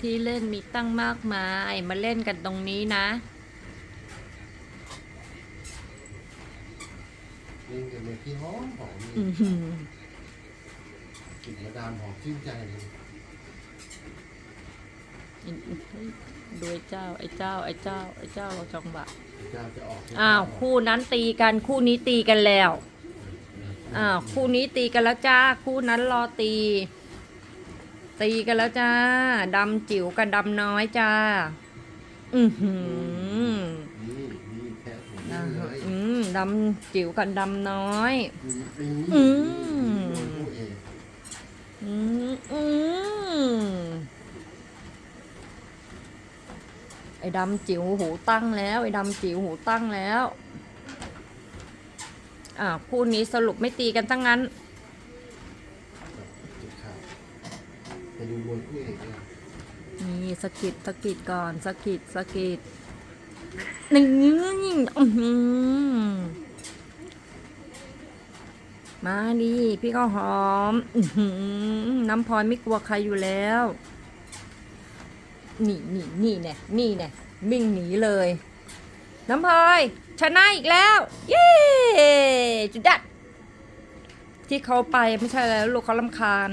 ที่เล่นมีตั้งมากมาย มาเล่นกันตรงนี้นะ เล่นกันในที่หอมหอมเลยอื้อหือกลิ่นมาดามหอมชื่นใจเลยดูไอ้เจ้า ไอ้เจ้า ไอ้เจ้า ไอ้เจ้าเราจังหวะเจ้าจะออกอ้าวคู่นั้นตีกันคู่นี้ตีกันแล้วอ้าวคู่นี้ตีกันแล้วจ้า คู่นั้นรอตี ตีกันแล้วจ้าดำจิ๋วกับดำน้อยจ้า อือหือนี่นี่แพ้ผมนี่เลยอืมดำจิ๋วกับดำน้อย นี่อืมผู้เอกอืมอืมไอ้ดำจิ๋วหูตั้งแล้ว ไอ้ดำจิ๋วหูตั้งแล้ว อ่าคู่นี้สรุปไม่ตีกันทั้งนั้น จุดขาด ไปดูมวยผู้เอกเลยนี่สะกิดสะกิดก่อนสะกิดสะกิดหนึ่งอื้อหือมาดิพี่ก็หอมอื้อหือน้ำพลอยไม่กลัวใครอยู่แล้ว นี่นี่นี่แน่ยนี่แน่ยวิ่งหนีเลย น้ำพลอยชนะอีกแล้ว เย้จุดดัดที่เขาไปไม่ใช่แล้วลูกเขาลำคาญ